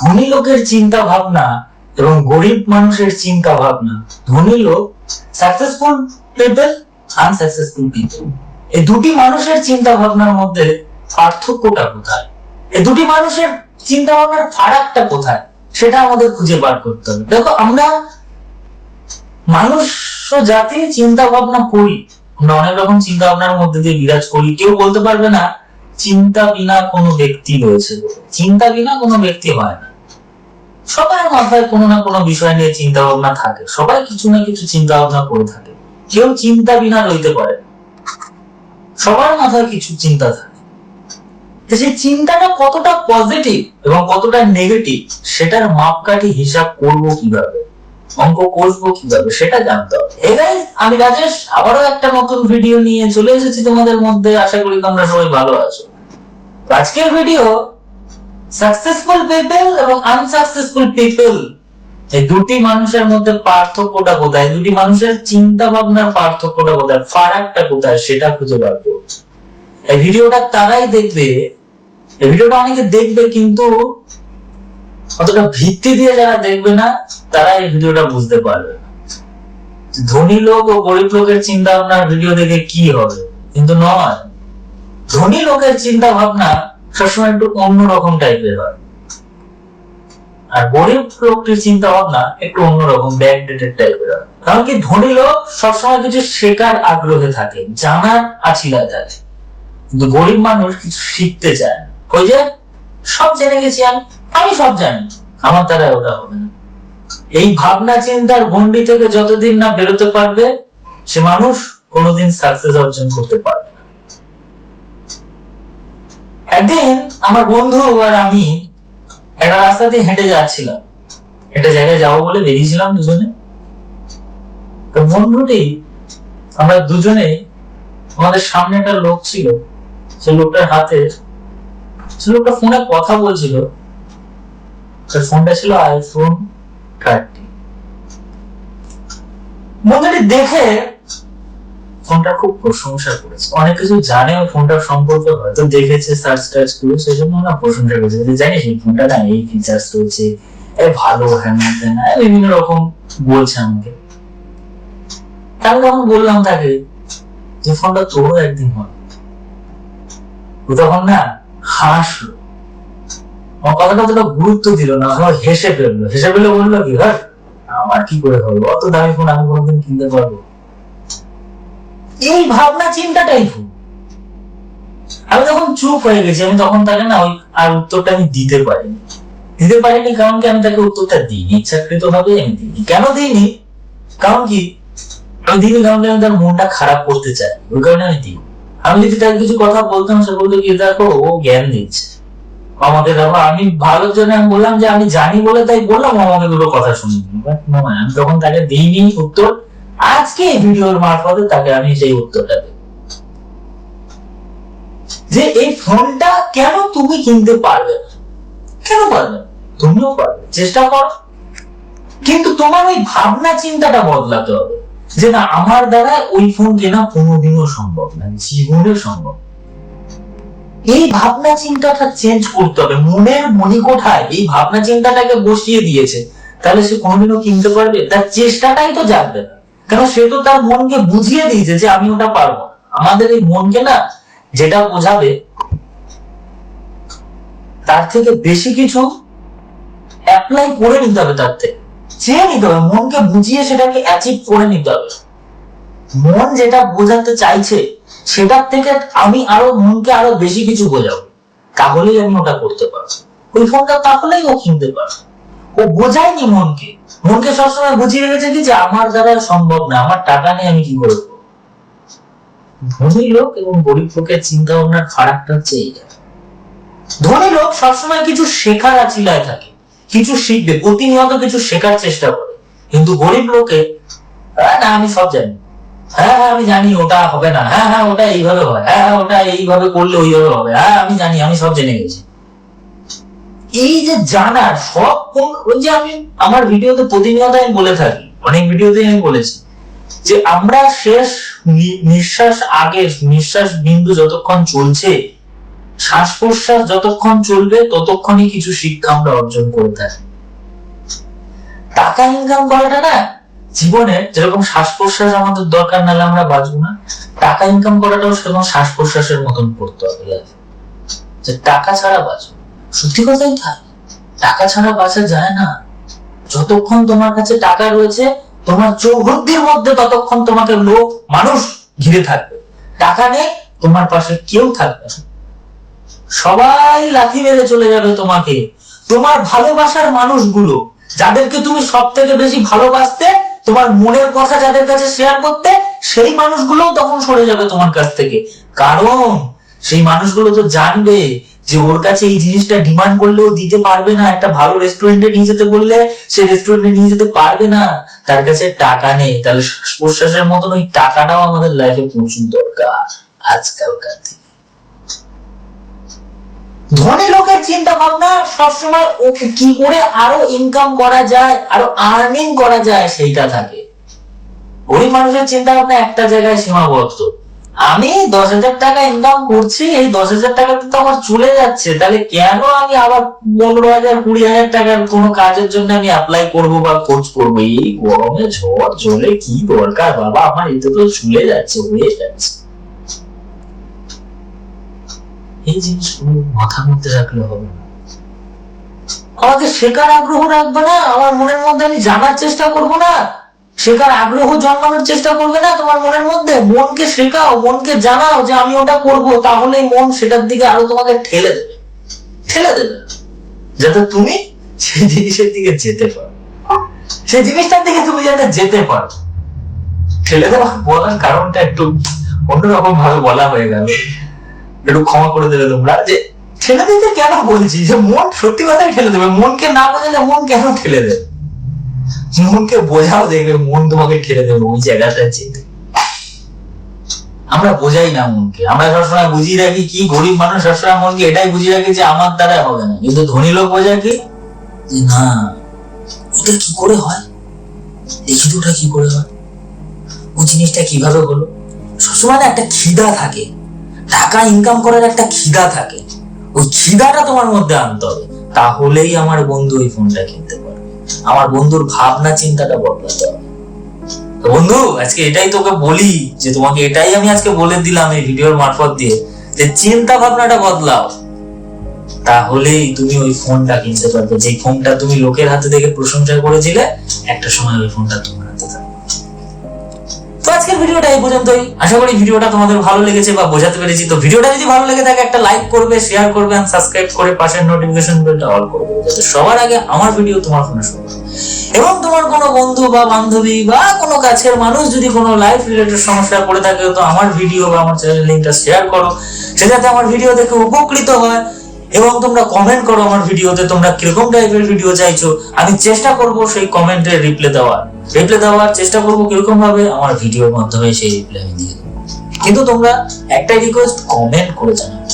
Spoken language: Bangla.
ধনী লোকের চিন্তা ভাবনা এবং গরিব মানুষের চিন্তা ভাবনা। ধনী লোক সাকসেসফুল পিপল আনসাকসেসফুল পিপল এই দুটি মানুষের চিন্তা ভাবনার মধ্যে পার্থক্যটা কোথায়? এই দুটি মানুষের চিন্তা ভাবনার ফারাকটা কোথায়? সেটা আমাদের খুঁজে বার করতে হবে। দেখো, আমরা মানুষ জাতি চিন্তা ভাবনা করি। আমরা অনেক রকম চিন্তা ভাবনার মধ্যে দিয়ে বিরাজ করি। কেউ বলতে পারবে না, চিন্তা বিনা কোনো ব্যক্তি রয়েছে। চিন্তা বিনা কোনো ব্যক্তি হয় না। সবার মাথায় কোনো না কোনো বিষয় নিয়ে চিন্তা ভাবনা থাকে। সবাই কিছু না কিছু চিন্তা ভাবনা করে থাকে। কেউ চিন্তা বিনা রইতে পারে সবার মাথায় কিছু চিন্তা থাকে। সেই চিন্তাটা কতটা পজিটিভ এবং কতটা নেগেটিভ সেটার মাপকাঠি হিসাব করব কীভাবে? অঙ্ক করব কীভাবে সেটা জানতে হবে। Guys, আমি রাজেশ। আবারও একটা নতুন ভিডিও নিয়ে চলে এসেছি তোমাদের মধ্যে। আশা করি তোমরা সবাই ভালো আছো। আজকের ভিডিও সাকসেসফুল পিপল এবং আনসাকসেসফুল পিপল এই দুটি মানুষের মধ্যে পার্থক্যটা কোথায়? দুটি মানুষের চিন্তা ভাবনার পার্থক্যটা কোথায়? ফারাকটা কোথায়? সেটা খুঁজে বার করব এই ভিডিওটা তারাই দেখবে। এই ভিডিওটা অনেকে দেখবে কিন্তু অতটা ভিত্তি দিয়ে যারা দেখবে না তারা এই ভিডিওটা বুঝতে পারবে ধনী লোক ও গরিব লোকের চিন্তা ভাবনার ভিডিও দেখে কি হবে? কিন্তু নয়। ধনী লোকের চিন্তা ভাবনা সবসময় একটু অন্যরকম টাইপের হয়। আর গরিব লোকটির চিন্তা ভাবনা একটু অন্যরকম ব্যাকডেটেড টাইপের হয়। কারণ কি, ধনী লোক সবসময় কিছু শেখার আগ্রহে থাকে, জানার আছিলা থাকে। কিন্তু গরিব মানুষ কিছু শিখতে চায় ওই যে, সব জেনে গেছি আমি আমি সব জানি, আমার দ্বারা ওটা হবে না। এই ভাবনা চিন্তার গন্ডি থেকে যতদিন না বেরোতে পারবে, সে মানুষ কোনোদিন সাকসেস অর্জন করতে পারবে একদিন আমার বন্ধু আর আমি একটা রাস্তা দিয়ে হেঁটে যাচ্ছিলাম। একটা জায়গায় যাব বলে বেরিয়েছিলাম দুজনে। বন্ধুটি, আমরা দুজনে, আমাদের সামনে একটা লোক ছিল। সে লোকটার হাতে, সে লোকটা ফোনে কথা বলছিল। তার ফোনটা ছিল আইফোন থার্টি বন্ধুটি দেখে ফোনটা খুব প্রশংসা করেছে অনেক কিছু জানে ওই ফোনটার সম্পর্কে হয়তো দেখেছে সার্চ টার্চ করে সেই জন্য না প্রশংসা করেছে। যে জানিস এই ফোনটা না এই ফিচার্স রয়েছে এ ভালো হ্যাঁ ত্যান, এই বিভিন্ন রকম বলছে আমাকে। আমি তখন বললাম তাকে যে ফোনটা তোরও একদিন হবে। ও তখন না হাসলো। আমার কথাটা অতটা গুরুত্ব দিল না আমার হেসে ফেলল। হেসে ফেলে বলল কি হ্যাঁ আমার কি করে হবে? অত দামি ফোন আমি কোনোদিন কিনতে পারব এই ভাবনা চিন্তাটাই ভুল। আমি তখন চুপ হয়ে গেছি, আমি তখন তাকে না ওই আর উত্তরটা আমি দিতে পারিনি। দিতে পারিনি কারণ কি আমি তাকে উত্তরটা দিইনি ইচ্ছাকৃত ভাবে আমি দিইনি। কেন দিইনি? কারণ কি? আমি দিইনি কারণ আমি তার মনটা খারাপ করতে চাই, ওই কারণে আমি দিই আমি যদি তাকে কিছু কথা বলতাম, সে বলতো কি, দেখো, ও জ্ঞান দিচ্ছে। আমাকে দেখো আমি ভালোর জন্য আমি বললাম যে, আমি জানি বলে তাই বললাম আমাকে দুটো কথা শুনি আমি তখন তাকে দিইনি উত্তর। আজকে ভিডিওর মারফতে তাকে আমি সেই উত্তরটা দেব। যে এই ফোনটা কেন তুমি কিনতে পারবে কেন পারবে তুমিও পারবে, চেষ্টা করো। কিন্তু তোমার ওই ভাবনা চিন্তাটা বদলাতে হবে যে না, আমার দ্বারা ওই ফোন কেনা কোনোদিনও সম্ভব না জীবনে সম্ভব এই ভাবনা চিন্তাটা চেঞ্জ করতে হবে। মনের মণিকোঠায় এই ভাবনা চিন্তাটাকে বসিয়ে দিয়েছে। তাহলে সে কোনোদিনও কিনতে পারবে? তার চেষ্টাটাই তো জানবে না। কারণ সে তো তার মনকে বুঝিয়ে দিয়েছে যে আমি ওটা পারব আমাদের এই মনকে না যেটা বোঝাবে, তার থেকে বেশি কিছু অ্যাপ্লাই করে নিতে হবে তার থেকে। চেয়ে নিতে হবে, মনকে বুঝিয়ে সেটাকে অ্যাচিভ করে নিতে হবে। মন যেটা বোঝাতে চাইছে, সেটার থেকে আমি আরও, মনকে আরও বেশি কিছু বোঝাবো। তাহলেই আমি ওটা করতে পারব। ওই ফোনটা তাহলেই ও কিনতে পারবে। ও বোঝায়নি মনকে। মনকে সবসময় বুঝিয়ে রেখেছে কি যে আমার দ্বারা সম্ভব না আমার টাকা নেই আমি কি করব? ধনী লোক এবং গরিব লোকের চিন্তা ভাবনার ফারাকটা হচ্ছে এইটা ধনী লোক সবসময় কিছু শেখার আছিলায় থাকে কিছু শিখবে প্রতিনিয়ত কিছু শেখার চেষ্টা করে। কিন্তু গরিব লোকে "আহ, না আমি সব জানি। হ্যাঁ হ্যাঁ আমি জানি ওটা হবে না। হ্যাঁ হ্যাঁ ওটা এইভাবে হয়। হ্যাঁ হ্যাঁ ওটা এইভাবে করলে ওইভাবে হবে। হ্যাঁ আমি জানি আমি সব জেনে গেছি। এই যে জানার সব কোন ওই যে আমি আমার ভিডিওতে প্রতিনিয়ত আমি বলে থাকি, অনেক ভিডিওতে আমি বলেছি যে আমরা শেষ নিঃশ্বাস আগে নিঃশ্বাস বিন্দু যতক্ষণ চলছে শ্বাস প্রশ্বাস যতক্ষণ চলবে, ততক্ষণই কিছু শিক্ষা আমরা অর্জন করে থাকি। টাকা ইনকাম করাটা না, জীবনে যেরকম শ্বাস প্রশ্বাস আমাদের দরকার, নাহলে আমরা বাঁচবো না। টাকা ইনকাম করাটাও সেরকম শ্বাস প্রশ্বাসের মতন করতে হবে যে টাকা ছাড়া বাঁচো সত্যি কথাই তাই টাকা ছাড়া বাঁচা যায় না। যতক্ষণ তোমার কাছে টাকা রয়েছে, তোমার চৌহদ্দির মধ্যে ততক্ষণ তোমাকে লোক, মানুষ ঘিরে থাকবে। টাকা নেই, তোমার পাশে কেউ থাকবে না। সবাই লাথি মেরে চলে যাবে তোমাকে। তোমার ভালোবাসার মানুষগুলো, যাদেরকে তুমি সব থেকে বেশি ভালোবাসতে, তোমার মনের কথা যাদের কাছে শেয়ার করতে, সেই মানুষগুলো তখন সরে যাবে তোমার কাছ থেকে। কারণ সেই মানুষগুলো তো জানবে যে ওর কাছে এই জিনিসটা ডিমান্ড করলেও দিতে পারবে না, একটা ভালো রেস্টুরেন্টে নিয়ে যেতে বললে সে রেস্টুরেন্টে নিয়ে যেতে পারবে না। তার কাছে টাকা নেই। তাহলে শ্বাস প্রশ্বাসের মতন ওই টাকাটাও আমাদের লাইফে প্রচুর দরকার আজকালকার ধনী লোকের চিন্তা ভাবনা সবসময় ওকে কি করে আরও ইনকাম করা যায়, আরও আর্নিং করা যায়, সেইটা থাকে। গরিব মানুষের চিন্তা ভাবনা একটা জায়গায় সীমাবদ্ধ। আমি দশ হাজার টাকা ইনকাম করছি, এই দশ হাজার টাকা তো আমার চলে যাচ্ছে। তাহলে কেন আমি আবার পনেরো হাজার, কুড়ি হাজার টাকার কোনো কাজের জন্য আমি অ্যাপ্লাই করব বা কোর্স করব? এই গরমে ঝড় জলে কি দরকার বাবা? আমার এতে তো চলে যাচ্ছে, হয়ে যাচ্ছে। এই জিনিসগুলো মাথার মধ্যে রাখলে হবে আমাকে শেখার আগ্রহ রাখবে না? আমার মনের মধ্যে আমি জানার চেষ্টা করব না? শেখার আগ্রহ জন্মানোর চেষ্টা করবে না তোমার মনের মধ্যে? মনকে শেখাও, মনকে জানাও যে আমি ওটা করব তাহলে মন সেটার দিকে আরও তোমাকে ঠেলে দেবে। ঠেলে দেবে। যাতে তুমি সেই জিনিসের দিকে যেতে পারো। সেই জিনিসটার দিকে তুমি যাতে যেতে পারো। ঠেলে দেওয়া বলার কারণটা একটু অন্যরকম ভাবে বলা হয়ে গেল। একটু ক্ষমা করে দেবে তোমরা। যে ঠেলে দিতে কেন বলছি? যে মন সত্যি কথাই ঠেলে দেবে। মনকে না বোঝালে মন কেন ঠেলে দেবে? মনকে বোঝাও দেখবে মন তোমাকে ঠেলে দেবে, ওই জায়গাটা যেতে। আমরা বোঝাই না মনকে। আমরা সবসময় বুঝিয়ে রাখি কি গরিব মানুষ, সবসময় মনকে এটাই বুঝিয়ে রাখি যে আমার দ্বারা হবে না। কিন্তু ধনী লোক বোঝায় কি? যে না, এটা কি করে হয়? দেখি তো ওটা কি করে হয়। ওই জিনিসটা কীভাবে হলো? সবসময় না একটা খিদা থাকে। টাকা ইনকাম করার একটা খিদা থাকে। ওই খিদাটা তোমার মধ্যে আনতে হবে। তাহলেই আমার বন্ধু ওই ফোনটা কিনতে পারবে। আমার বন্ধুর ভাবনা চিন্তাটা বদলাতে হবে বন্ধু, আজকে এটাই তোকে বলি যে তোমাকে এটাই আমি আজকে বলে দিলাম এই ভিডিওর মারফত দিয়ে, যে চিন্তা ভাবনাটা বদলাও। তাহলেই তুমি ওই ফোনটা কিনতে পারবে। যে ফোনটা তুমি লোকের হাতে দেখে প্রশংসা করেছিলে, একটা সময় ওই ফোনটা থাকবে তো আজকের ভিডিওটা এই পর্যন্তই। আশা করি ভিডিওটা তোমাদের ভালো লেগেছে বা বোঝাতে পেরেছি। তো ভিডিওটা যদি ভালো লেগে থাকে, একটা লাইক করবে শেয়ার করবে আর সাবস্ক্রাইব করে পাশের নোটিফিকেশন বেলটা অল করবে যাতে সবার আগে আমার ভিডিও তোমার ফোনে শোনো এবং তোমার কোনো বন্ধু বা বান্ধবী বা কোনো কাছের মানুষ যদি কোনো লাইফ রিলেটেড সমস্যায় পড়ে থাকে, তো আমার ভিডিও বা আমার চ্যানেল লিঙ্কটা শেয়ার করো। সে যাতে আমার ভিডিও দেখে উপকৃত হয়। এবং তোমরা কমেন্ট করো আমার ভিডিওতে তোমরা কীরকম টাইপের ভিডিও চাইছো। আমি চেষ্টা করব সেই কমেন্টের রিপ্লাই দেওয়ার। রিপ্লাই দেওয়ার চেষ্টা করব কীরকম ভাবে, আমার ভিডিওর মাধ্যমে সেই রিপ্লাই আমি দিয়ে দেবো। কিন্তু তোমরা একটাই রিকোয়েস্ট কমেন্ট করে জানাবে।